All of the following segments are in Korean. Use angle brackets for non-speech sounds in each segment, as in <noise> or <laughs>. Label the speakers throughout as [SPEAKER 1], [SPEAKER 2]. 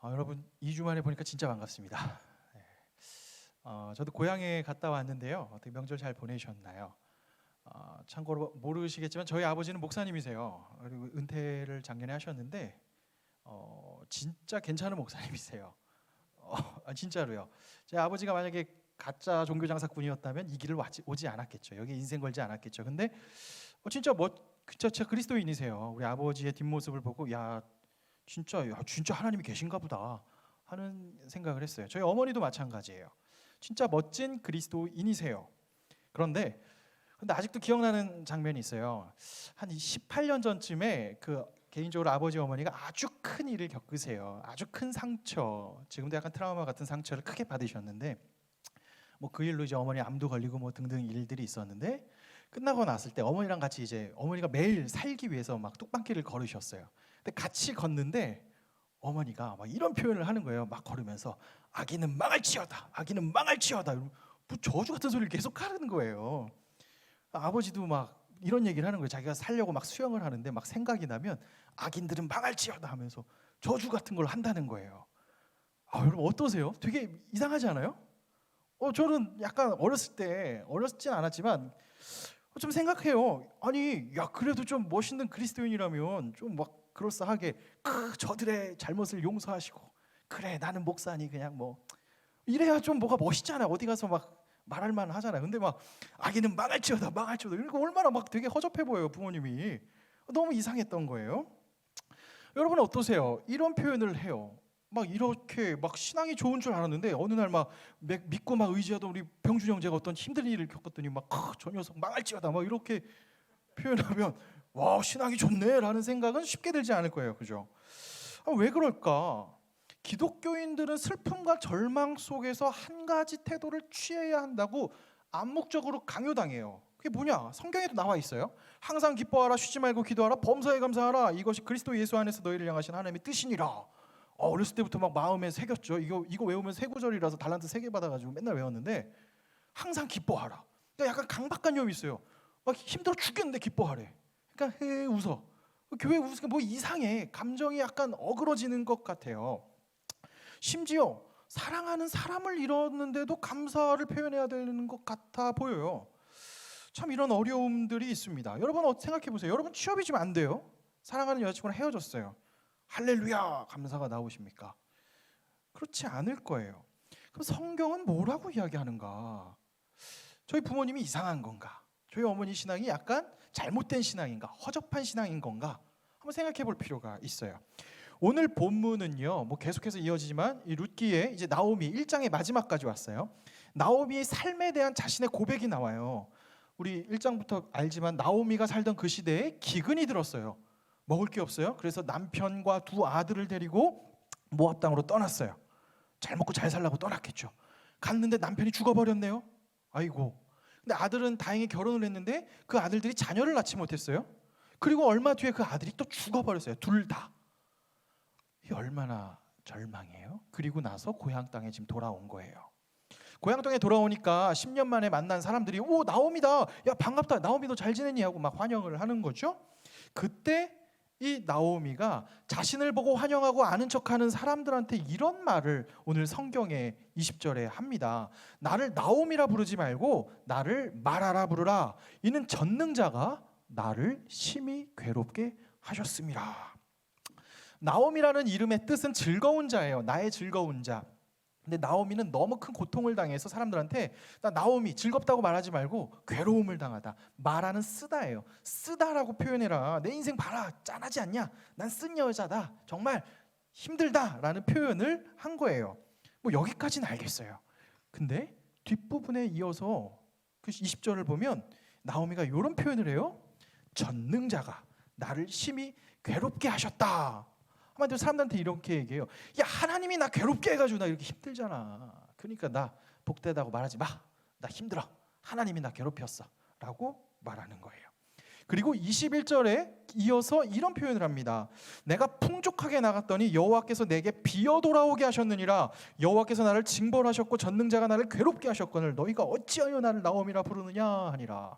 [SPEAKER 1] 아, 여러분 2주 만에 보니까 진짜 반갑습니다. 네. 어, 저도 고향에 갔다 왔는데요. 어떻게 명절 잘 보내셨나요? 어, 참고로 모르시겠지만 저희 아버지는 목사님이세요. 그리고 은퇴를 작년에 하셨는데 어, 진짜 괜찮은 목사님이세요. 어, 아, 진짜로요. 제 아버지가 만약에 가짜 종교 장사꾼이었다면 이 길을 와지, 오지 않았겠죠. 여기 인생 걸지 않았겠죠. 근데 어, 진짜 멋, 진짜 그리스도인이세요. 우리 아버지의 뒷모습을 보고 야 진짜 야, 진짜 하나님이 계신가 보다 하는 생각을 했어요. 저희 어머니도 마찬가지예요. 진짜 멋진 그리스도인이세요. 그런데 근데 아직도 기억나는 장면이 있어요. 한 18년 전쯤에 그 개인적으로 아버지 어머니가 아주 큰 일을 겪으세요. 아주 큰 상처. 지금도 약간 트라우마 같은 상처를 크게 받으셨는데 뭐 그 일로 이제 어머니 암도 걸리고 뭐 등등 일들이 있었는데 끝나고 났을 때 어머니랑 같이 이제 어머니가 매일 살기 위해서 막 뚝방길을 걸으셨어요. 근데 같이 걷는데 어머니가 막 이런 표현을 하는 거예요. 막 걸으면서 아기는 망할지어다. 아기는 망할지어다. 뭐 저주 같은 소리를 계속 하는 거예요. 아버지도 막 이런 얘기를 하는 거예요. 자기가 살려고 막 수영을 하는데 막 생각이 나면 악인들은 망할지어다 하면서 저주 같은 걸 한다는 거예요. 아, 여러분 어떠세요? 되게 이상하지 않아요? 어, 저는 약간 어렸을 때 어렸진 않았지만 좀 생각해요. 아니, 야 그래도 좀 멋있는 그리스도인이라면 좀 막 그럴싸하게 그 저들의 잘못을 용서하시고 그래 나는 목사니 그냥 뭐 이래야 좀 뭐가 멋있잖아. 어디 가서 막 말할 만 하잖아요. 근데 막 아기는 망할지어다 망할지어다 이러니까 얼마나 막 되게 허접해 보여요 부모님이 너무 이상했던 거예요. 여러분 어떠세요? 이런 표현을 해요. 막 이렇게 막 신앙이 좋은 줄 알았는데 어느 날 막 믿고 막 의지하던 우리 병준 형제가 어떤 힘든 일을 겪었더니 막저 녀석 망할지어다 막 이렇게 표현하면 와 신앙이 좋네라는 생각은 쉽게 들지 않을 거예요, 그죠? 아, 왜 그럴까? 기독교인들은 슬픔과 절망 속에서 한 가지 태도를 취해야 한다고 암묵적으로 강요당해요. 그게 뭐냐? 성경에도 나와 있어요. 항상 기뻐하라, 쉬지 말고 기도하라, 범사에 감사하라. 이것이 그리스도 예수 안에서 너희를 향하신 하나님의 뜻이니라. 어, 어렸을 때부터 막 마음에 새겼죠. 이거 이거 외우면 세 구절이라서 달란트 세 개 받아가지고 맨날 외웠는데 항상 기뻐하라. 그러니까 약간 강박관념이 있어요. 막 힘들어 죽겠는데 기뻐하래. 그러니까 헤 웃어. 교회 웃으니까 뭐 이상해. 감정이 약간 어그러지는 것 같아요. 심지어 사랑하는 사람을 잃었는데도 감사를 표현해야 되는 것 같아 보여요. 참 이런 어려움들이 있습니다. 여러분 어, 생각해 보세요. 여러분 취업이 지금 안 돼요. 사랑하는 여자친구랑 헤어졌어요. 할렐루야 감사가 나오십니까? 그렇지 않을 거예요. 그럼 성경은 뭐라고 이야기하는가? 저희 부모님이 이상한 건가? 저희 어머니 신앙이 약간 잘못된 신앙인가? 허접한 신앙인 건가? 한번 생각해 볼 필요가 있어요. 오늘 본문은요, 뭐 계속해서 이어지지만 이 룻기에 이제 나오미 1장의 마지막까지 왔어요. 나오미의 삶에 대한 자신의 고백이 나와요. 우리 1장부터 알지만 나오미가 살던 그 시대에 기근이 들었어요. 먹을 게 없어요. 그래서 남편과 두 아들을 데리고 모압 땅으로 떠났어요. 잘 먹고 잘 살라고 떠났겠죠. 갔는데 남편이 죽어버렸네요. 아이고. 근데 아들은 다행히 결혼을 했는데 그 아들들이 자녀를 낳지 못했어요. 그리고 얼마 뒤에 그 아들이 또 죽어버렸어요. 둘 다. 이 얼마나 절망해요. 그리고 나서 고향 땅에 지금 돌아온 거예요. 고향 땅에 돌아오니까 10년 만에 만난 사람들이 오 나오미다. 야 반갑다. 너잘 지내니 하고 막 환영을 하는 거죠. 그때 이 나오미가 자신을 보고 환영하고 아는 척하는 사람들한테 이런 말을 오늘 성경에 20절에 합니다. 나를 나오미라 부르지 말고 나를 말하라 부르라. 이는 전능자가 나를 심히 괴롭게 하셨습니다. 나오미라는 이름의 뜻은 즐거운 자예요. 나의 즐거운 자. 근데 나오미는 너무 큰 고통을 당해서 사람들한테 나 나오미 즐겁다고 말하지 말고 괴로움을 당하다. 말하는 쓰다예요. 쓰다라고 표현해라. 내 인생 봐라. 짠하지 않냐? 난 쓴 여자다. 정말 힘들다라는 표현을 한 거예요. 뭐 여기까지는 알겠어요. 근데 뒷부분에 이어서 그 20절을 보면 나오미가 이런 표현을 해요. 전능자가 나를 심히 괴롭게 하셨다. 한마디로 사람들한테 이렇게 얘기해요. 야 하나님이 나 괴롭게 해가지고 나 이렇게 힘들잖아. 그러니까 나 복되다고 말하지 마. 나 힘들어. 하나님이 나 괴롭혔어. 라고 말하는 거예요. 그리고 21절에 이어서 이런 표현을 합니다. 내가 풍족하게 나갔더니 여호와께서 내게 비어 돌아오게 하셨느니라. 여호와께서 나를 징벌하셨고 전능자가 나를 괴롭게 하셨거늘 너희가 어찌하여 나를 나옴이라 부르느냐 하니라.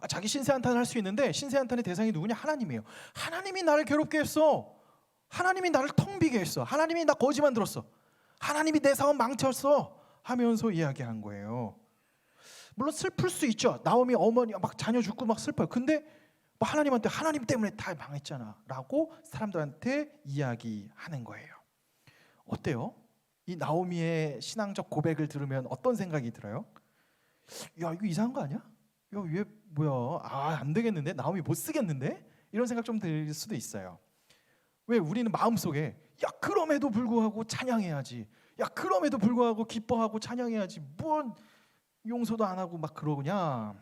[SPEAKER 1] 아, 자기 신세 한탄을 할 수 있는데 신세 한탄의 대상이 누구냐? 하나님이에요. 하나님이 나를 괴롭게 했어. 하나님이 나를 텅 비게 했어. 하나님이 나 거지 만들었어. 하나님이 내 사업 망쳤어. 하면서 이야기한 거예요. 물론 슬플 수 있죠. 나오미 어머니 막 자녀 죽고 막 슬퍼요. 근데 뭐 하나님한테 하나님 때문에 다 망했잖아라고 사람들한테 이야기하는 거예요. 어때요? 이 나오미의 신앙적 고백을 들으면 어떤 생각이 들어요? 야 이거 이상한 거 아니야? 야얘 뭐야? 아 안 되겠는데 나오미 못 쓰겠는데? 이런 생각 좀 들 수도 있어요. 왜 우리는 마음속에 야 그럼에도 불구하고 찬양해야지. 야 그럼에도 불구하고 기뻐하고 찬양해야지. 뭔 용서도 안 하고 막 그러냐?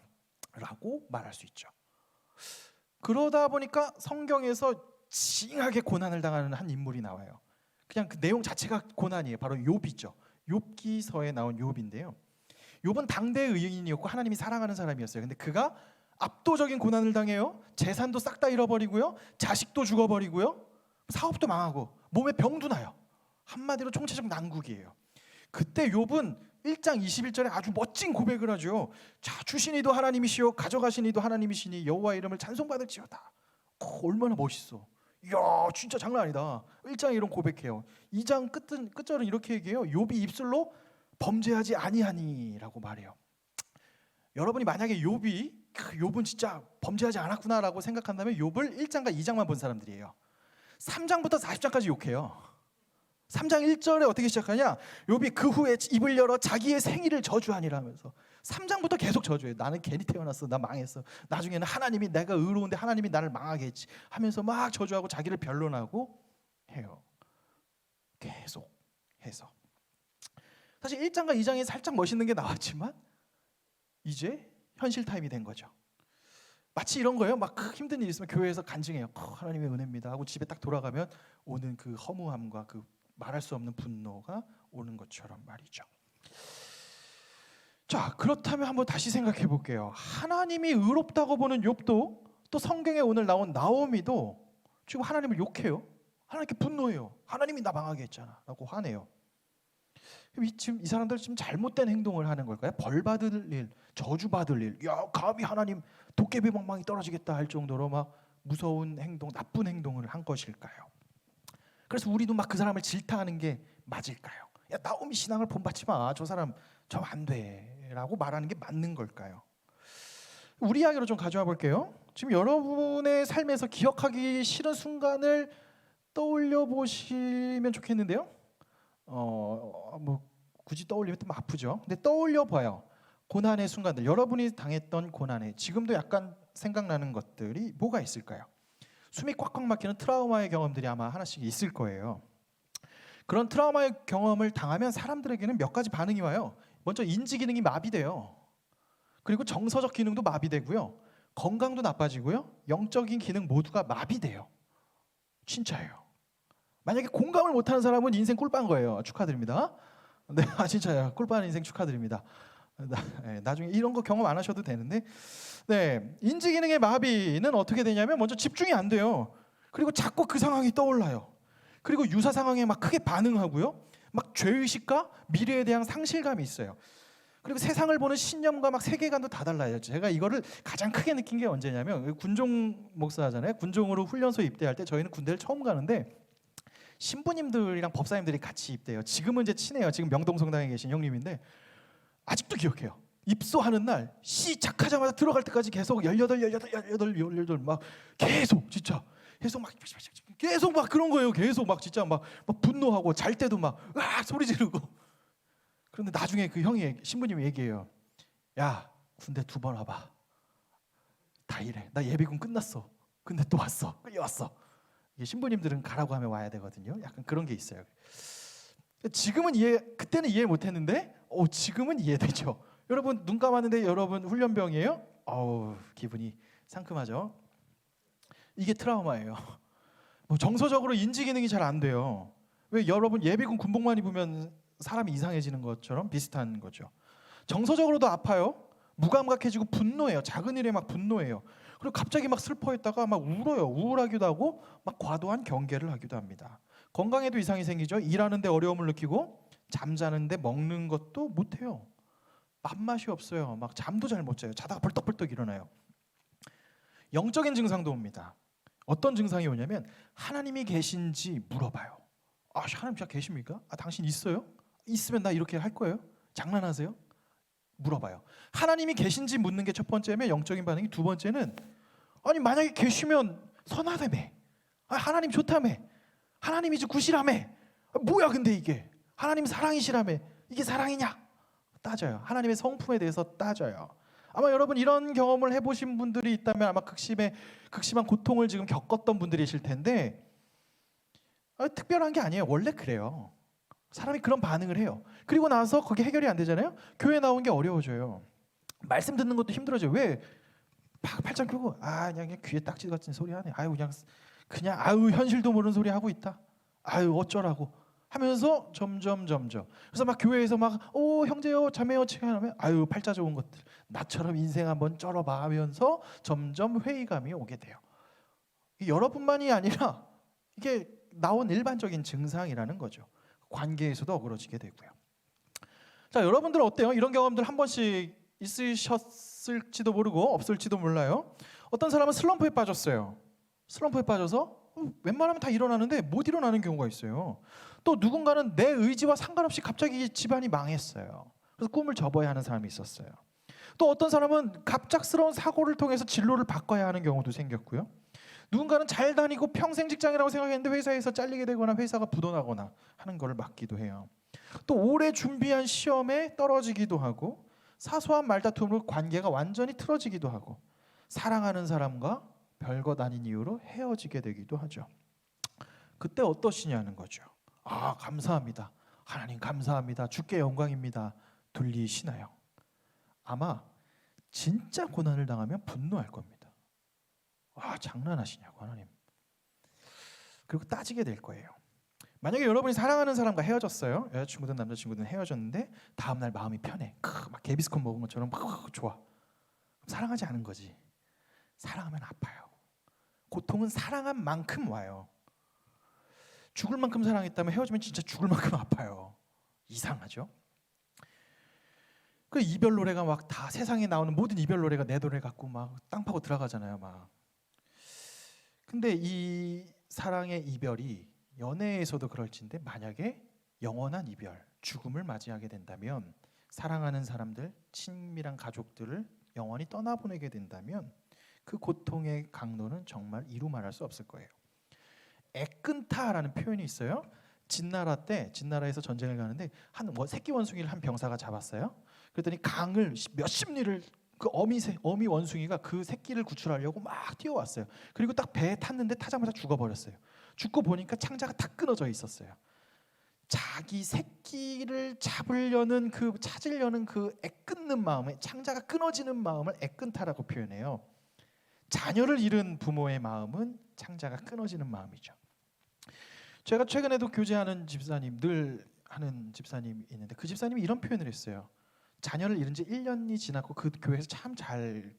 [SPEAKER 1] 라고 말할 수 있죠. 그러다 보니까 성경에서 징하게 고난을 당하는 한 인물이 나와요. 그냥 그 내용 자체가 고난이에요. 바로 욥이죠. 욥기서에 나온 욥인데요. 욥은 당대 의인이었고 하나님이 사랑하는 사람이었어요. 근데 그가 압도적인 고난을 당해요. 재산도 싹 다 잃어버리고요. 자식도 죽어버리고요. 사업도 망하고 몸에 병도 나요. 한마디로 총체적 난국이에요. 그때 욥은 1장 21절에 아주 멋진 고백을 하죠. 자, 주신 이도 하나님이시요 가져가신 이도 하나님이시니 여호와 이름을 찬송받을지어다. 어, 얼마나 멋있어. 이야, 진짜 장난 아니다. 1장에 이런 고백해요. 2장 끝은 끝절은 이렇게 얘기해요. 욥이 입술로 범죄하지 아니하니라고 말해요. 여러분이 만약에 욥이 크, 욥은 진짜 범죄하지 않았구나라고 생각한다면 욥을 1장과 2장만 본 사람들이에요. 3장부터 40장까지 욕해요. 3장 1절에 어떻게 시작하냐? 욥이 그 후에 입을 열어 자기의 생일을 저주하니라면서 3장부터 계속 저주해. 나는 괜히 태어났어. 나 망했어. 나중에는 하나님이 내가 의로운데 하나님이 나를 망하게 했지. 하면서 막 저주하고 자기를 변론하고 해요. 계속 해서. 사실 1장과 2장이 살짝 멋있는 게 나왔지만 이제 현실 타임이 된 거죠. 마치 이런 거예요. 막 힘든 일 있으면 교회에서 간증해요. 어, 하나님의 은혜입니다. 하고 집에 딱 돌아가면 오는 그 허무함과 그 말할 수 없는 분노가 오는 것처럼 말이죠. 자, 그렇다면 한번 다시 생각해 볼게요. 하나님이 의롭다고 보는 욥도 또 성경에 오늘 나온 나오미도 지금 하나님을 욕해요. 하나님께 분노해요. 하나님이 나 망하게 했잖아라고 화내요. 이, 지금 이 사람들 지금 잘못된 행동을 하는 걸까요? 벌 받을 일, 저주 받을 일. 야, 감히 하나님 도깨비 멍망이 떨어지겠다 할 정도로 막 무서운 행동, 나쁜 행동을 한 것일까요? 그래서 우리도 막 그 사람을 질타하는 게 맞을까요? 야, 나오미 신앙을 본받지 마. 저 사람 저 안 돼라고 말하는 게 맞는 걸까요? 우리 이야기로 좀 가져와 볼게요. 지금 여러분의 삶에서 기억하기 싫은 순간을 떠올려 보시면 좋겠는데요. 어, 뭐 굳이 떠올리면 좀 아프죠. 근데 떠올려 봐요. 고난의 순간들, 여러분이 당했던 고난에 지금도 약간 생각나는 것들이 뭐가 있을까요? 숨이 꽉꽉 막히는 트라우마의 경험들이 아마 하나씩 있을 거예요. 그런 트라우마의 경험을 당하면 사람들에게는 몇 가지 반응이 와요. 먼저 인지 기능이 마비돼요. 그리고 정서적 기능도 마비되고요. 건강도 나빠지고요. 영적인 기능 모두가 마비돼요. 진짜예요. 만약에 공감을 못하는 사람은 인생 꿀빠인 거예요. 축하드립니다. 네, <laughs> 아 진짜요. 꿀빠는 인생 축하드립니다. 나, 네, 나중에 이런 거 경험 안 하셔도 되는데, 네 인지 기능의 마비는 어떻게 되냐면 먼저 집중이 안 돼요. 그리고 자꾸 그 상황이 떠올라요. 그리고 유사 상황에 막 크게 반응하고요. 막 죄의식과 미래에 대한 상실감이 있어요. 그리고 세상을 보는 신념과 막 세계관도 다 달라요. 제가 이거를 가장 크게 느낀 게 언제냐면 군종 목사잖아요. 군종으로 훈련소에 입대할 때 저희는 군대를 처음 가는데 신부님들이랑 법사님들이 같이 입대해요. 지금은 이제 친해요. 지금 명동성당에 계신 형님인데 아직도 기억해요. 입소하는 날 시작하자마자 들어갈 때까지 계속 18, 18, 18, 18, 막 계속 진짜 계속 막 계속 막 그런 거예요. 계속 막 진짜 막, 막 분노하고 잘 때도 막 으악 소리 지르고 그런데 나중에 그 형이 신부님이 얘기해요. 야 군대 두 번 와봐. 다 이래. 나 예비군 끝났어. 근데 또 왔어. 끌려왔어. 신부님들은 가라고 하면 와야 되거든요. 약간 그런 게 있어요. 지금은 이해, 그때는 이해 못 했는데, 어, 지금은 이해되죠. 여러분 눈 감았는데 여러분 훈련병이에요? 어우 기분이 상큼하죠. 이게 트라우마예요. 뭐 정서적으로 인지 기능이 잘 안 돼요. 왜 여러분 예비군 군복만 입으면 사람이 이상해지는 것처럼 비슷한 거죠. 정서적으로도 아파요. 무감각해지고 분노해요. 작은 일에 막 분노해요. 그리고 갑자기 막 슬퍼했다가 막 울어요. 우울하기도 하고 막 과도한 경계를 하기도 합니다. 건강에도 이상이 생기죠. 일하는데 어려움을 느끼고 잠자는데 먹는 것도 못해요. 밥맛이 없어요. 막 잠도 잘 못 자요. 자다가 벌떡벌떡 일어나요. 영적인 증상도 옵니다. 어떤 증상이 오냐면 하나님이 계신지 물어봐요. 아, 하나님 진짜 계십니까? 아, 당신 있어요? 있으면 나 이렇게 할 거예요? 장난하세요? 물어봐요. 하나님이 계신지 묻는 게 첫 번째면 영적인 반응이 두 번째는 아니 만약에 계시면 선하다며. 아, 하나님 좋다며. 하나님이 이제 구시라며. 아, 뭐야 근데 이게 하나님 사랑이시라며. 이게 사랑이냐? 따져요. 하나님의 성품에 대해서 따져요. 아마 여러분 이런 경험을 해보신 분들이 있다면 아마 극심의 극심한 고통을 지금 겪었던 분들이실 텐데 아, 특별한 게 아니에요. 원래 그래요. 사람이 그런 반응을 해요. 그리고 나서 그게 해결이 안 되잖아요. 교회 나온 게 어려워져요. 말씀 듣는 것도 힘들어져요. 왜? 팍 팔짱 껴고 아 그냥, 그냥 귀에 딱지 같은 소리 하네. 아유 그냥 그냥 아유 현실도 모르는 소리 하고 있다. 아유 어쩌라고 하면서 점점 점점 그래서 막 교회에서 막 오 형제요 자매요 체하면 아유 팔자 좋은 것들 나처럼 인생 한번 쩔어봐 하면서 점점 회의감이 오게 돼요. 이 여러분만이 아니라 이게 나온 일반적인 증상이라는 거죠. 관계에서도 어그러지게 되고요. 자, 여러분들 어때요? 이런 경험들 한 번씩 있으셨을지도 모르고 없을지도 몰라요. 어떤 사람은 슬럼프에 빠졌어요. 슬럼프에 빠져서 어, 웬만하면 다 일어나는데 못 일어나는 경우가 있어요. 또 누군가는 내 의지와 상관없이 갑자기 집안이 망했어요. 그래서 꿈을 접어야 하는 사람이 있었어요. 또 어떤 사람은 갑작스러운 사고를 통해서 진로를 바꿔야 하는 경우도 생겼고요. 누군가는 잘 다니고 평생 직장이라고 생각했는데 회사에서 잘리게 되거나 회사가 부도나거나 하는 걸 맞기도 해요. 또 오래 준비한 시험에 떨어지기도 하고 사소한 말다툼으로 관계가 완전히 틀어지기도 하고 사랑하는 사람과 별것 아닌 이유로 헤어지게 되기도 하죠. 그때 어떠시냐는 거죠. 아 감사합니다. 하나님 감사합니다. 주께 영광입니다. 들리시나요? 아마 진짜 고난을 당하면 분노할 겁니다. 아 장난하시냐고 하나님. 그리고 따지게 될 거예요. 만약에 여러분이 사랑하는 사람과 헤어졌어요. 여자친구든 남자친구든 헤어졌는데 다음 날 마음이 편해. 크, 막 개비스콘 먹은 것처럼 막 좋아. 사랑하지 않은 거지. 사랑하면 아파요. 고통은 사랑한 만큼 와요. 죽을 만큼 사랑했다면 헤어지면 진짜 죽을 만큼 아파요. 이상하죠? 그 이별 노래가 막 다 세상에 나오는 모든 이별 노래가 내 노래 같고 막 땅 파고 들어가잖아요, 막. 근데 이 사랑의 이별이 연애에서도 그럴진데 만약에 영원한 이별, 죽음을 맞이하게 된다면 사랑하는 사람들, 친밀한 가족들을 영원히 떠나보내게 된다면 그 고통의 강도는 정말 이루 말할 수 없을 거예요. 애끈타라는 표현이 있어요. 진나라 때 진나라에서 전쟁을 가는데 한 원- 새끼 원숭이를 한 병사가 잡았어요. 그랬더니 강을 몇십 리를 그 어미 새, 어미 원숭이가 그 새끼를 구출하려고 막 뛰어왔어요. 그리고 딱 배에 탔는데 타자마자 죽어버렸어요. 죽고 보니까 창자가 다 끊어져 있었어요. 자기 새끼를 잡으려는 그 찾으려는 그 애끓는 마음에 창자가 끊어지는 마음을 애끈타라고 표현해요. 자녀를 잃은 부모의 마음은 창자가 끊어지는 마음이죠. 제가 최근에도 교제하는 집사님 늘 하는 집사님이 있는데 그 집사님이 이런 표현을 했어요. 자녀를 잃은 지 1년이 지났고 그 교회에서 참 잘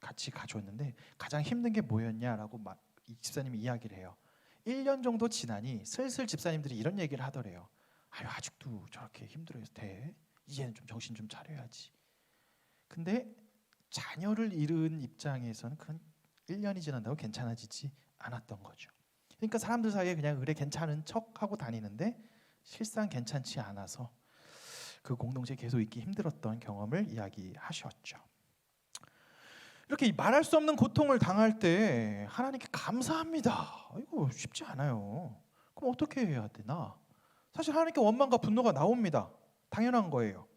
[SPEAKER 1] 같이 가져왔는데 가장 힘든 게 뭐였냐라고 막이 집사님이 이야기를 해요. 1년 정도 지나니 슬슬 집사님들이 이런 얘기를 하더래요. 아유 아직도 저렇게 힘들어해서 돼. 이제는 좀 정신 좀 차려야지. 근데 자녀를 잃은 입장에서는 그건 1년이 지난다고 괜찮아지지 않았던 거죠. 그러니까 사람들 사이에 그냥 그래 괜찮은 척 하고 다니는데 실상 괜찮지 않아서 그 공동체에 계속 있기 힘들었던 경험을 이야기하셨죠. 이렇게 말할 수 없는 고통을 당할 때 하나님께 감사합니다. 이거 쉽지 않아요. 그럼 어떻게 해야 되나? 사실 하나님께 원망과 분노가 나옵니다. 당연한 거예요.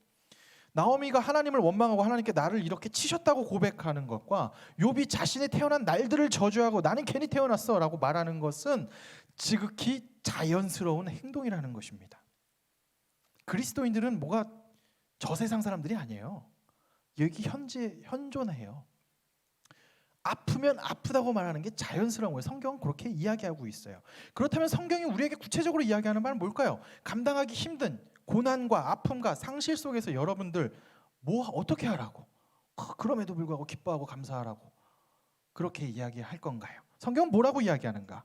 [SPEAKER 1] 나오미가 하나님을 원망하고 하나님께 나를 이렇게 치셨다고 고백하는 것과 욥이 자신이 태어난 날들을 저주하고 나는 괜히 태어났어라고 말하는 것은 지극히 자연스러운 행동이라는 것입니다. 그리스도인들은 뭐가 저 세상 사람들이 아니에요. 여기 현재 현존해요. 아프면 아프다고 말하는 게 자연스러운 거예요. 성경은 그렇게 이야기하고 있어요. 그렇다면 성경이 우리에게 구체적으로 이야기하는 말은 뭘까요? 감당하기 힘든 고난과 아픔과 상실 속에서 여러분들 뭐 어떻게 하라고? 어, 그럼에도 불구하고 기뻐하고 감사하라고 그렇게 이야기할 건가요? 성경은 뭐라고 이야기하는가?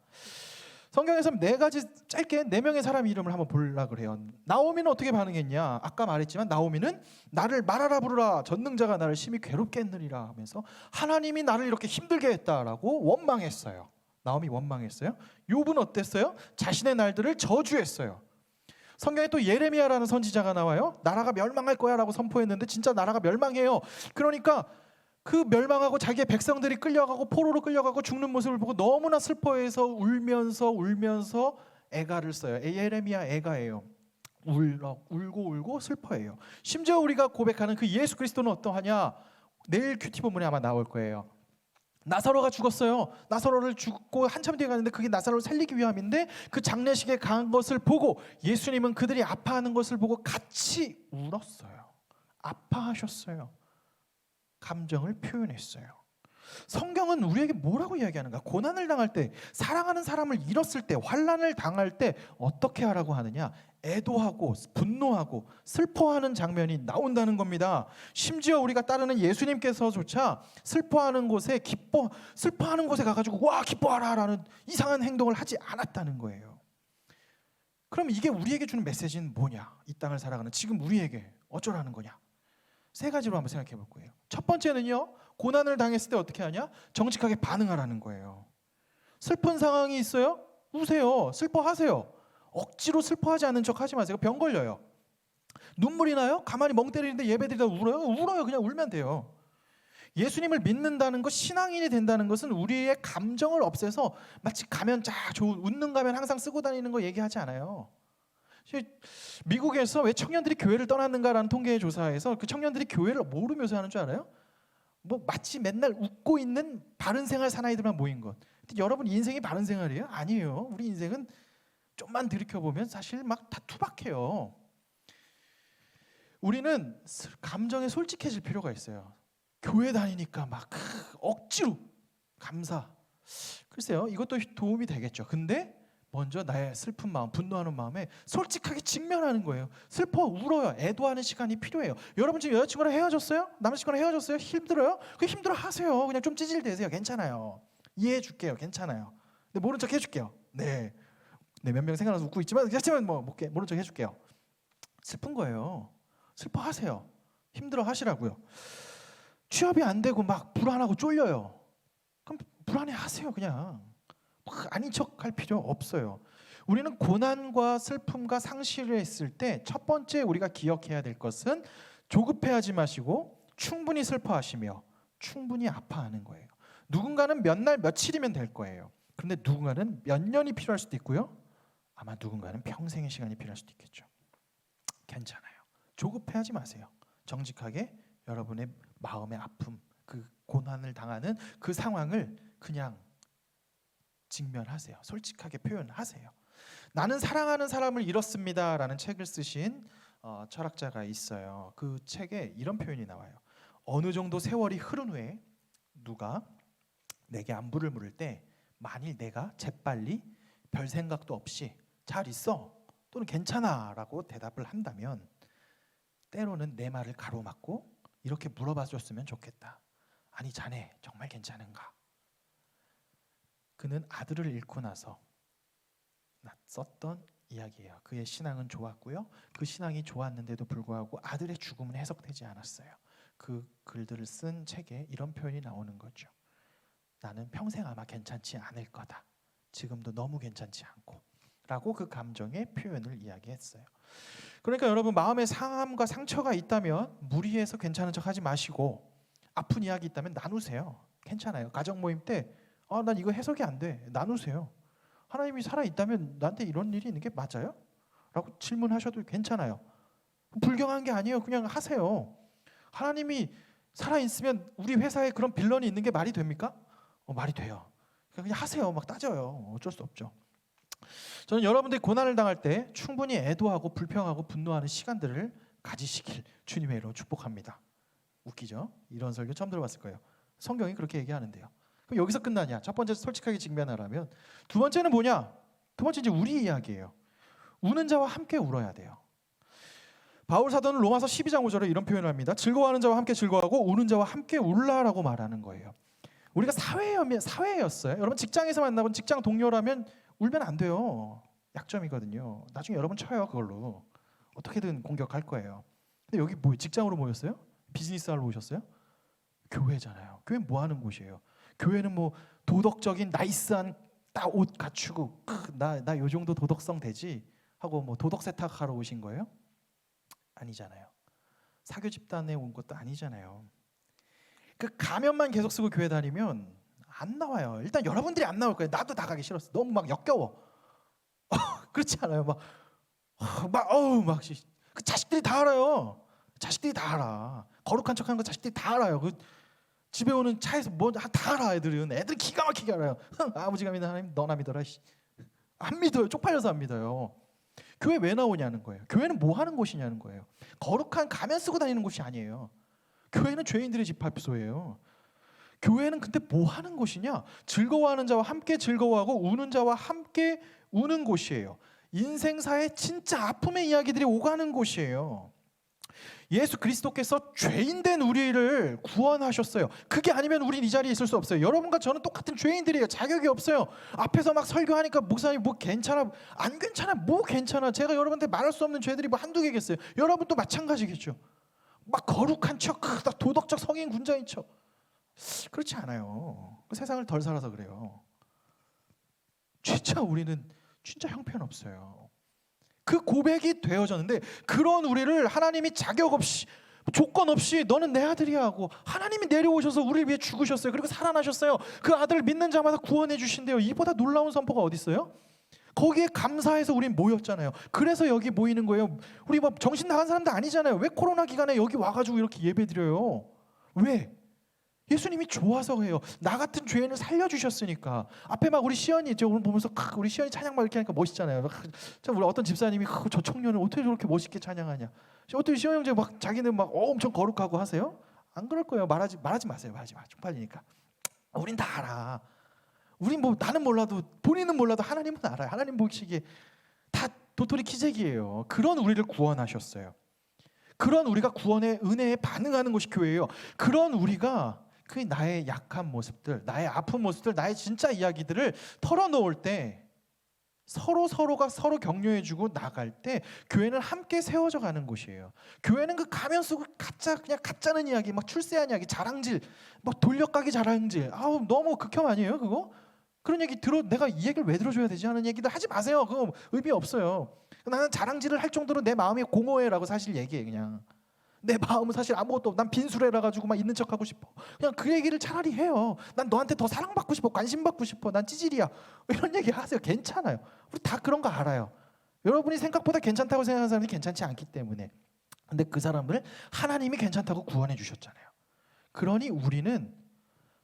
[SPEAKER 1] 성경에서 네 가지 짧게 네 명의 사람 이름을 한번 보려 그래요. 나오미는 어떻게 반응했냐? 아까 말했지만 나오미는 나를 말하라 부르라 전능자가 나를 심히 괴롭게 했느니라 하면서 하나님이 나를 이렇게 힘들게 했다라고 원망했어요. 나오미 원망했어요. 욥은 어땠어요? 자신의 날들을 저주했어요. 성경에 또 예레미야라는 선지자가 나와요. 나라가 멸망할 거야라고 선포했는데 진짜 나라가 멸망해요. 그러니까 그 멸망하고 자기의 백성들이 끌려가고 포로로 끌려가고 죽는 모습을 보고 너무나 슬퍼해서 울면서 울면서 애가를 써요. 예레미야 애가예요. 울어 울고 울고 슬퍼해요. 심지어 우리가 고백하는 그 예수 그리스도는 어떠하냐? 내일 큐티 본문에 아마 나올 거예요. 나사로가 죽었어요. 나사로를 죽고 한참 뒤에 갔는데 그게 나사로를 살리기 위함인데 그 장례식에 간 것을 보고 예수님은 그들이 아파하는 것을 보고 같이 울었어요. 아파하셨어요. 감정을 표현했어요. 성경은 우리에게 뭐라고 이야기하는가? 고난을 당할 때, 사랑하는 사람을 잃었을 때, 환란을 당할 때 어떻게 하라고 하느냐? 애도하고 분노하고 슬퍼하는 장면이 나온다는 겁니다. 심지어 우리가 따르는 예수님께서조차 슬퍼하는 곳에 기뻐 슬퍼하는 곳에 가 가지고 와 기뻐하라라는 이상한 행동을 하지 않았다는 거예요. 그럼 이게 우리에게 주는 메시지는 뭐냐? 이 땅을 살아가는 지금 우리에게 어쩌라는 거냐? 세 가지로 한번 생각해 볼 거예요. 첫 번째는요, 고난을 당했을 때 어떻게 하냐? 정직하게 반응하라는 거예요. 슬픈 상황이 있어요? 우세요. 슬퍼하세요. 억지로 슬퍼하지 않는 척 하지 마세요. 병 걸려요. 눈물이 나요? 가만히 멍 때리는데 예배드리다 울어요? 울어요. 그냥 울면 돼요. 예수님을 믿는다는 것, 신앙인이 된다는 것은 우리의 감정을 없애서 마치 가면 쫙 좋은 웃는 가면 항상 쓰고 다니는 거 얘기하지 않아요. 미국에서 왜 청년들이 교회를 떠났는가라는 통계 조사에서 그 청년들이 교회를 뭐로 묘사하는 줄 알아요? 뭐 마치 맨날 웃고 있는 바른 생활 사나이들만 모인 것. 여러분 인생이 바른 생활이에요? 아니에요. 우리 인생은 좀만 들이켜 보면 사실 막 다 투박해요. 우리는 감정에 솔직해질 필요가 있어요. 교회 다니니까 막 억지로 감사. 글쎄요, 이것도 도움이 되겠죠. 근데 먼저 나의 슬픈 마음, 분노하는 마음에 솔직하게 직면하는 거예요. 슬퍼, 울어요. 애도하는 시간이 필요해요. 여러분 지금 여자친구랑 헤어졌어요? 남자친구랑 헤어졌어요? 힘들어요? 그 힘들어 하세요. 그냥 좀 찌질대세요. 괜찮아요. 이해해 줄게요. 괜찮아요. 근데 모른 척 해줄게요. 네. 네, 몇 명 생각나서 웃고 있지만 하지만 뭐 모른 척 해줄게요. 슬픈 거예요. 슬퍼하세요. 힘들어 하시라고요. 취업이 안 되고 막 불안하고 쫄려요. 그럼 불안해 하세요. 그냥. 아닌 척할 필요 없어요. 우리는 고난과 슬픔과 상실을 했을 때 첫 번째 우리가 기억해야 될 것은 조급해하지 마시고 충분히 슬퍼하시며 충분히 아파하는 거예요. 누군가는 몇 날 며칠이면 될 거예요. 그런데 누군가는 몇 년이 필요할 수도 있고요. 아마 누군가는 평생의 시간이 필요할 수도 있겠죠. 괜찮아요. 조급해하지 마세요. 정직하게 여러분의 마음의 아픔, 그 고난을 당하는 그 상황을 그냥 직면하세요. 솔직하게 표현하세요. 나는 사랑하는 사람을 잃었습니다라는 책을 쓰신 어, 철학자가 있어요. 그 책에 이런 표현이 나와요. 어느 정도 세월이 흐른 후에 누가 내게 안부를 물을 때 만일 내가 재빨리 별 생각도 없이 잘 있어 또는 괜찮아라고 대답을 한다면 때로는 내 말을 가로막고 이렇게 물어봐 줬으면 좋겠다. 아니 자네 정말 괜찮은가? 그는 아들을 잃고 나서 썼던 이야기예요. 그의 신앙은 좋았고요. 그 신앙이 좋았는데도 불구하고 아들의 죽음은 해석되지 않았어요. 그 글들을 쓴 책에 이런 표현이 나오는 거죠. 나는 평생 아마 괜찮지 않을 거다. 지금도 너무 괜찮지 않고. 라고 그 감정의 표현을 이야기했어요. 그러니까 여러분 마음에 상함과 상처가 있다면 무리해서 괜찮은 척 하지 마시고 아픈 이야기 있다면 나누세요. 괜찮아요. 가정 모임 때 아, 난 이거 해석이 안 돼. 나누세요. 하나님이 살아 있다면 나한테 이런 일이 있는 게 맞아요? 라고 질문하셔도 괜찮아요. 불경한 게 아니에요. 그냥 하세요. 하나님이 살아 있으면 우리 회사에 그런 빌런이 있는 게 말이 됩니까? 어, 말이 돼요. 그냥 하세요. 막 따져요. 어쩔 수 없죠. 저는 여러분들이 고난을 당할 때 충분히 애도하고 불평하고 분노하는 시간들을 가지시길 주님의 이름으로 축복합니다. 웃기죠? 이런 설교 처음 들어봤을 거예요. 성경이 그렇게 얘기하는데요. 그럼 여기서 끝나냐? 첫 번째 솔직하게 직면하라면 두 번째는 뭐냐? 두 번째 이제 우리 이야기예요. 우는 자와 함께 울어야 돼요. 바울 사도는 로마서 12장 5절에 이런 표현을 합니다. 즐거워하는 자와 함께 즐거워하고 우는 자와 함께 울라라고 말하는 거예요. 우리가 사회였면 사회였어요. 여러분 직장에서 만나본 직장 동료라면 울면 안 돼요. 약점이거든요. 나중에 여러분 쳐요 그걸로. 어떻게든 공격할 거예요. 근데 여기 뭐 직장으로 모였어요? 비즈니스 하러 오셨어요? 교회잖아요. 교회 뭐 하는 곳이에요? 교회는 뭐 도덕적인 나이스한 딱 옷 갖추고 나나 요 정도 도덕성 되지 하고 뭐 도덕 세탁하러 오신 거예요? 아니잖아요. 사교 집단에 온 것도 아니잖아요. 그 가면만 계속 쓰고 교회 다니면 안 나와요. 일단 여러분들이 안 나올 거예요. 나도 나가기 싫었어. 너무 막 역겨워. <laughs> 그렇지 않아요? 막, 어, 막 어우 막 씨, 그 자식들이 다 알아요. 자식들이 다 알아. 거룩한 척하는 거 자식들이 다 알아요. 그 집에 오는 차에서 뭐다 알아 애들은. 애들 기가 막히게 알아요. 아버지가 믿는 하나님 너나 믿어라. 씨. 안 믿어요. 쪽팔려서 안 믿어요. 교회 왜 나오냐는 거예요. 교회는 뭐 하는 곳이냐는 거예요. 거룩한 가면 쓰고 다니는 곳이 아니에요. 교회는 죄인들의 집합소예요. 교회는 근데 뭐 하는 곳이냐? 즐거워하는 자와 함께 즐거워하고 우는 자와 함께 우는 곳이에요. 인생사의 진짜 아픔의 이야기들이 오가는 곳이에요. 예수 그리스도께서 죄인된 우리를 구원하셨어요. 그게 아니면 우린 이 자리에 있을 수 없어요. 여러분과 저는 똑같은 죄인들이에요. 자격이 없어요. 앞에서 막 설교하니까 목사님 뭐 괜찮아, 안 괜찮아, 뭐 괜찮아. 제가 여러분한테 말할 수 없는 죄들이 뭐 한두 개겠어요. 여러분도 마찬가지겠죠. 막 거룩한 척, 다 도덕적 성인 군자인 척. 그렇지 않아요. 그 세상을 덜 살아서 그래요. 진짜 우리는 진짜 형편없어요. 그 고백이 되어졌는데 그런 우리를 하나님이 자격 없이 조건 없이 너는 내 아들이야 하고 하나님이 내려오셔서 우리를 위해 죽으셨어요. 그리고 살아나셨어요. 그 아들을 믿는 자마다 구원해 주신대요. 이보다 놀라운 선포가 어디 있어요? 거기에 감사해서 우린 모였잖아요. 그래서 여기 모이는 거예요. 우리 뭐 정신 나간 사람들 아니잖아요. 왜 코로나 기간에 여기 와가지고 이렇게 예배 드려요? 왜? 예수님이 좋아서 해요. 나 같은 죄인을 살려주셨으니까. 앞에 막 우리 시연이 저 오늘 보면서 크, 우리 시연이 찬양 막 이렇게 하니까 멋있잖아요. 막, 자, 우리 어떤 집사님이 크, 저 청년을 어떻게 저렇게 멋있게 찬양하냐. 어떻게 시연 형제 막 자기는 막 어, 엄청 거룩하고 하세요? 안 그럴 거예요. 말하지 말하지 마세요. 말하지 마. 쪽팔리니까. 우린 다 알아. 우린 뭐 나는 몰라도 본인은 몰라도 하나님은 알아요. 하나님 보시기에 다 도토리 키재기예요. 그런 우리를 구원하셨어요. 그런 우리가 구원의 은혜에 반응하는 것이 교회예요. 그런 우리가 그 나의 약한 모습들, 나의 아픈 모습들, 나의 진짜 이야기들을 털어놓을 때 서로 서로가 서로 격려해주고 나갈 때 교회는 함께 세워져 가는 곳이에요. 교회는 그 가면 쓰고 가짜 그냥 가짜는 이야기, 막 출세한 이야기, 자랑질, 막 돌려가기 자랑질, 아우 너무 극혐 아니에요 그거? 그런 얘기 들어 내가 이 얘기를 왜 들어줘야 되지 하는 얘기도 하지 마세요. 그거 의미 없어요. 나는 자랑질을 할 정도로 내 마음이 공허해라고 사실 얘기해 그냥. 내 마음은 사실 아무것도 없. 난 빈수레라 가지고 막 있는 척하고 싶어. 그냥 그 얘기를 차라리 해요. 난 너한테 더 사랑받고 싶어, 관심 받고 싶어. 난 찌질이야. <laughs> 이런 얘기 하세요. 괜찮아요. 우리 다 그런 거 알아요. 여러분이 생각보다 괜찮다고 생각하는 사람이 괜찮지 않기 때문에. 근데 그 사람을 하나님이 괜찮다고 구원해 주셨잖아요. 그러니 우리는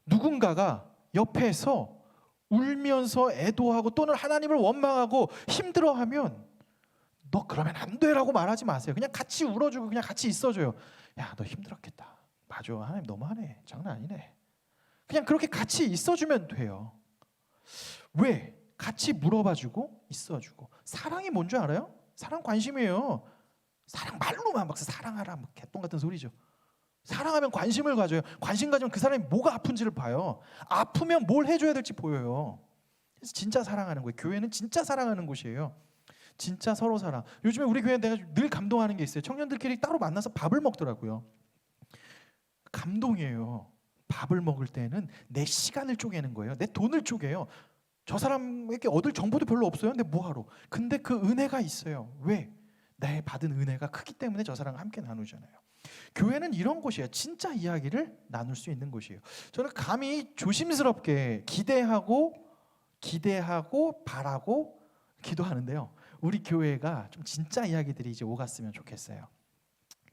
[SPEAKER 1] 누군가가 옆에서 울면서 애도하고 또는 하나님을 원망하고 힘들어하면 너 그러면 안 돼라고 말하지 마세요. 그냥 같이 울어주고 그냥 같이 있어줘요. 야, 너 힘들었겠다. 맞아, 하나님 너무하네. 장난 아니네. 그냥 그렇게 같이 있어주면 돼요. 왜? 같이 물어봐주고 있어주고. 사랑이 뭔지 알아요? 사랑 관심이에요. 사랑 말로만 막 사랑하라, 뭐 개똥 같은 소리죠. 사랑하면 관심을 가져요. 관심 가지면 그 사람이 뭐가 아픈지를 봐요. 아프면 뭘 해줘야 될지 보여요. 진짜 사랑하는 거예요. 교회는 진짜 사랑하는 곳이에요. 진짜 서로 사랑. 요즘에 우리 교회 내가 늘 감동하는 게 있어요. 청년들끼리 따로 만나서 밥을 먹더라고요. 감동이에요. 밥을 먹을 때는 내 시간을 쪼개는 거예요. 내 돈을 쪼개요. 저 사람에게 얻을 정보도 별로 없어요. 근데 뭐하러? 근데 그 은혜가 있어요. 왜? 내 받은 은혜가 크기 때문에 저 사람과 함께 나누잖아요. 교회는 이런 곳이에요. 진짜 이야기를 나눌 수 있는 곳이에요. 저는 감히 조심스럽게 기대하고 기대하고 바라고 기도하는데요. 우리 교회가 좀 진짜 이야기들이 이제 오갔으면 좋겠어요.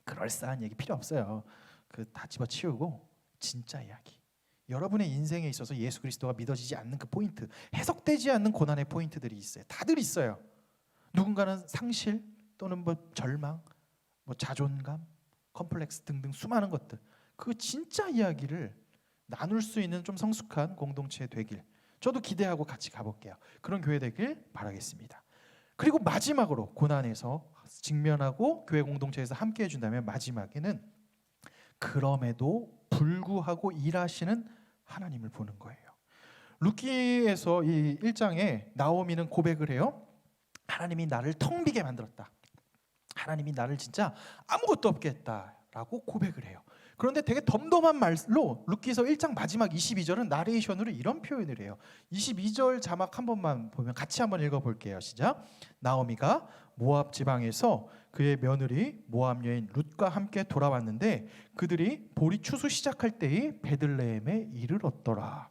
[SPEAKER 1] 그럴싸한 얘기 필요 없어요. 그 다 집어치우고 진짜 이야기. 여러분의 인생에 있어서 예수 그리스도가 믿어지지 않는 그 포인트, 해석되지 않는 고난의 포인트들이 있어요. 다들 있어요. 누군가는 상실 또는 뭐 절망, 뭐 자존감, 컴플렉스 등등 수많은 것들. 그 진짜 이야기를 나눌 수 있는 좀 성숙한 공동체 되길 저도 기대하고 같이 가볼게요. 그런 교회 되길 바라겠습니다. 그리고 마지막으로 고난에서 직면하고 교회 공동체에서 함께 해준다면 마지막에는 그럼에도 불구하고 일하시는 하나님을 보는 거예요. 루키에서 이 1장에 나오미는 고백을 해요. 하나님이 나를 텅 비게 만들었다. 하나님이 나를 진짜 아무것도 없게 했다라고 고백을 해요. 그런데 되게 덤덤한 말로 룻기서 1장 마지막 22절은 나레이션으로 이런 표현을 해요. 22절 자막 한 번만 보면 같이 한번 읽어 볼게요. 시작. 나오미가 모압 지방에서 그의 며느리 모압 여인 룻과 함께 돌아왔는데 그들이 보리 추수 시작할 때에 베들레헴에 이르렀더라.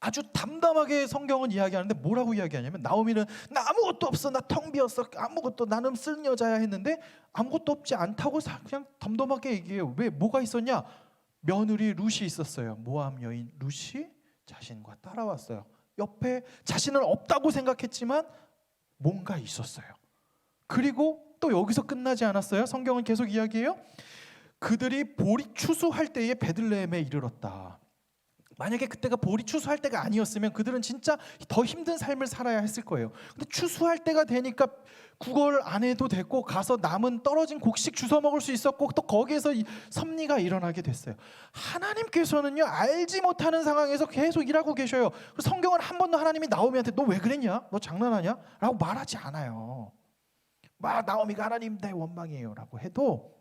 [SPEAKER 1] 아주 담담하게 성경은 이야기하는데 뭐라고 이야기하냐면 나오미는 나 아무것도 없어 나 텅 비었어 아무것도 나는 쓸 여자야 했는데 아무것도 없지 않다고 사- 그냥 덤덤하게 얘기해요. 왜 뭐가 있었냐? 며느리 룻이 있었어요. 모함 여인 룻이 자신과 따라왔어요. 옆에 자신은 없다고 생각했지만 뭔가 있었어요. 그리고 또 여기서 끝나지 않았어요? 성경은 계속 이야기해요? 그들이 보리 추수할 때에 베들레헴에 이르렀다 만약에 그때가 보리 추수할 때가 아니었으면 그들은 진짜 더 힘든 삶을 살아야 했을 거예요. 근데 추수할 때가 되니까 구걸 안 해도 됐고 가서 남은 떨어진 곡식 주워 먹을 수 있었고 또 거기에서 이 섭리가 일어나게 됐어요. 하나님께서는요 알지 못하는 상황에서 계속 일하고 계셔요. 성경은 한 번도 하나님이 나오미한테 너 왜 그랬냐? 너 장난하냐?라고 말하지 않아요. 막 나오미가 하나님 내 원망이에요라고 해도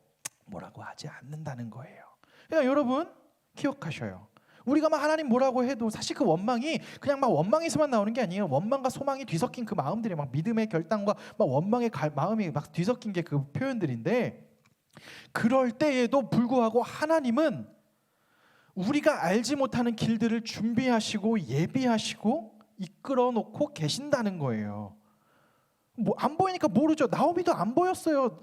[SPEAKER 1] 뭐라고 하지 않는다는 거예요. 그러니까 여러분 기억하셔요. 우리가 막 하나님 뭐라고 해도 사실 그 원망이 그냥 막 원망에서만 나오는 게 아니에요. 원망과 소망이 뒤섞인 그 마음들이 막 믿음의 결단과 막 원망의 갈- 마음이 막 뒤섞인 게 그 표현들인데 그럴 때에도 불구하고 하나님은 우리가 알지 못하는 길들을 준비하시고 예비하시고 이끌어 놓고 계신다는 거예요. 뭐 안 보이니까 모르죠. 나오미도 안 보였어요.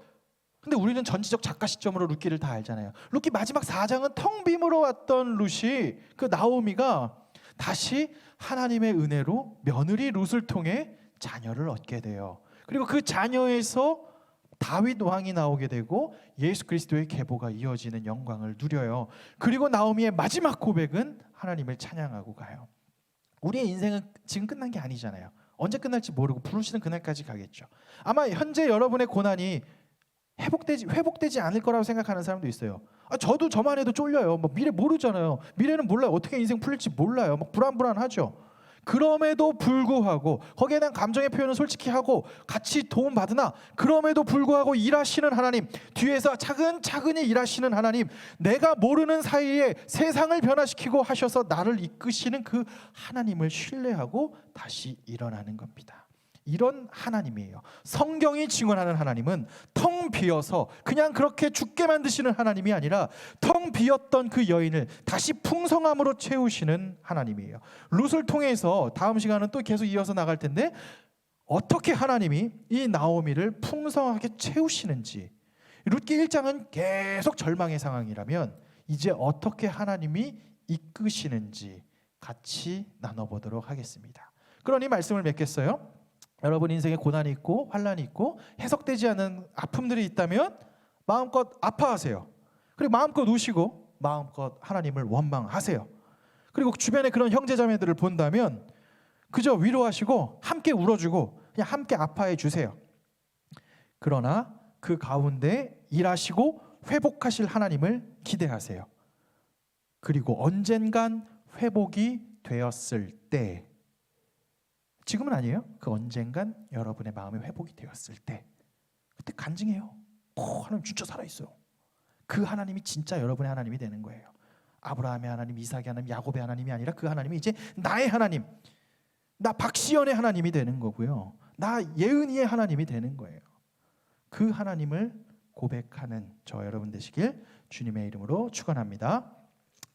[SPEAKER 1] 근데 우리는 전지적 작가 시점으로 루키를 다 알잖아요. 루키 마지막 4장은 텅 빔으로 왔던 룻이 그 나오미가 다시 하나님의 은혜로 며느리 룻을 통해 자녀를 얻게 돼요. 그리고 그 자녀에서 다윗 왕이 나오게 되고 예수 그리스도의 계보가 이어지는 영광을 누려요. 그리고 나오미의 마지막 고백은 하나님을 찬양하고 가요. 우리의 인생은 지금 끝난 게 아니잖아요. 언제 끝날지 모르고 부르시는 그날까지 가겠죠. 아마 현재 여러분의 고난이 회복되지 회복되지 않을 거라고 생각하는 사람도 있어요. 아, 저도 저만 해도 쫄려요. 뭐 미래 모르잖아요. 미래는 몰라요. 어떻게 인생 풀릴지 몰라요. 막 불안불안하죠. 그럼에도 불구하고 거기에 대한 감정의 표현은 솔직히 하고 같이 도움 받으나 그럼에도 불구하고 일하시는 하나님 뒤에서 차근차근히 일하시는 하나님 내가 모르는 사이에 세상을 변화시키고 하셔서 나를 이끄시는 그 하나님을 신뢰하고 다시 일어나는 겁니다. 이런 하나님이에요. 성경이 증언하는 하나님은 텅 비어서 그냥 그렇게 죽게 만드시는 하나님이 아니라 텅 비었던 그 여인을 다시 풍성함으로 채우시는 하나님이에요. 룻을 통해서 다음 시간은 또 계속 이어서 나갈 텐데 어떻게 하나님이 이 나오미를 풍성하게 채우시는지 룻기 1장은 계속 절망의 상황이라면 이제 어떻게 하나님이 이끄시는지 같이 나눠보도록 하겠습니다. 그러니 말씀을 맺겠어요. 여러분 인생에 고난이 있고 환란이 있고 해석되지 않은 아픔들이 있다면 마음껏 아파하세요. 그리고 마음껏 우시고 마음껏 하나님을 원망하세요. 그리고 주변에 그런 형제자매들을 본다면 그저 위로하시고 함께 울어주고 그냥 함께 아파해 주세요. 그러나 그 가운데 일하시고 회복하실 하나님을 기대하세요. 그리고 언젠간 회복이 되었을 때 지금은 아니에요. 그 언젠간 여러분의 마음이 회복이 되었을 때 그때 간증해요. 오, 하나님 진짜 살아 있어요. 그 하나님이 진짜 여러분의 하나님이 되는 거예요. 아브라함의 하나님, 이삭의 하나님, 야곱의 하나님이 아니라 그 하나님이 이제 나의 하나님, 나 박시연의 하나님이 되는 거고요. 나 예은이의 하나님이 되는 거예요. 그 하나님을 고백하는 저 여러분 되시길 주님의 이름으로 축원합니다.